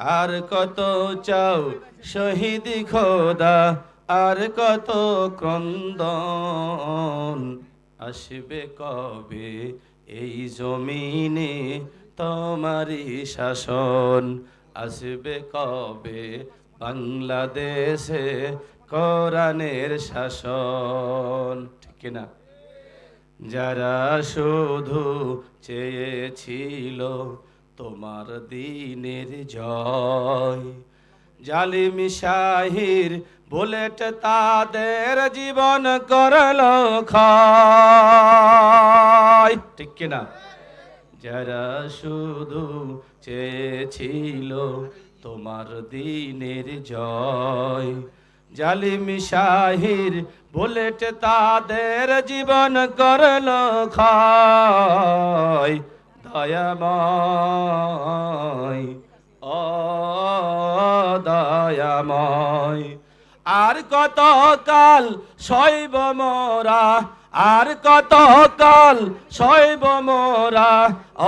আর কত চাও শহীদ খোদা, আর কত ক্রন্দন আসবে কবে? এই জমিনে তোমারই শাসন আসবে কবে? বাংলাদেশে কোরআনের শাসন। ঠিক না যারা শুধু চেয়েছিল তোমার দিনের জয়। জালিম শাহির বুলেট তাদের জীবন করল ঠিক কিনা যারা শুধু চেয়েছিল তোমার দিনের জয় জালিম শাহির বুলেট তাদের জীবন করল খায় দয়াময় আর কত কাল শৈব মোরা আর কত কাল শৈব মোরা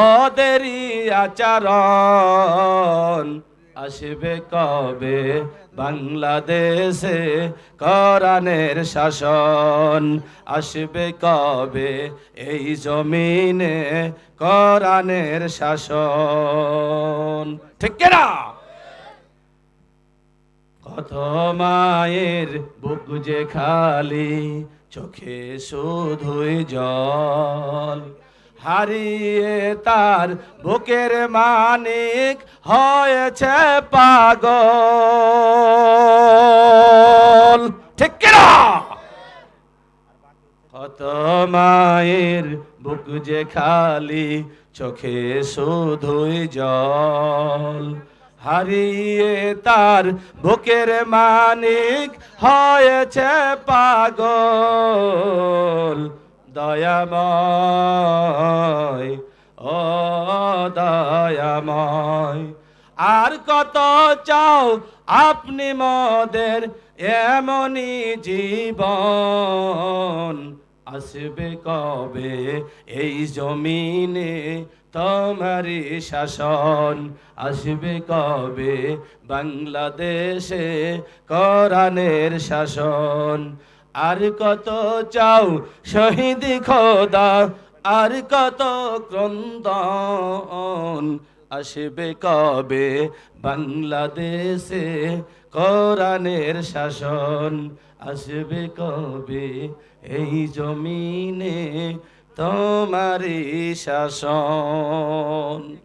অদেরি আচরণ। আসবে কবে? বাংলাদেশে কোরআনের শাসন আসবে কবে? এই জমিনে কোরআনের শাসন। ঠিক না? কত মায়ের বুক যে খালি, চোখে শুধুই জল। হারিয়ে তার বুকের মানিক হয়েছে পাগল। ঠিক কিনা? কত মায়ের বুক যে খালি, চোখে শুধুই জল। হারিয়ে তার বুকের মানিক হয়েছে পাগল। আর কত চাও আপনি মদের, এমনই জীবন আসবে কবে? এই জমিনে তোমারি শাসন আসবে কবে? বাংলাদেশে কোরআনের শাসন আর কত চাও শহীদ খোদা? আর কত ক্রন্দন? আসবে কবে বাংলাদেশে কোরআনের শাসন? আসবে কবে এই জমিনে তোমারই শাসন?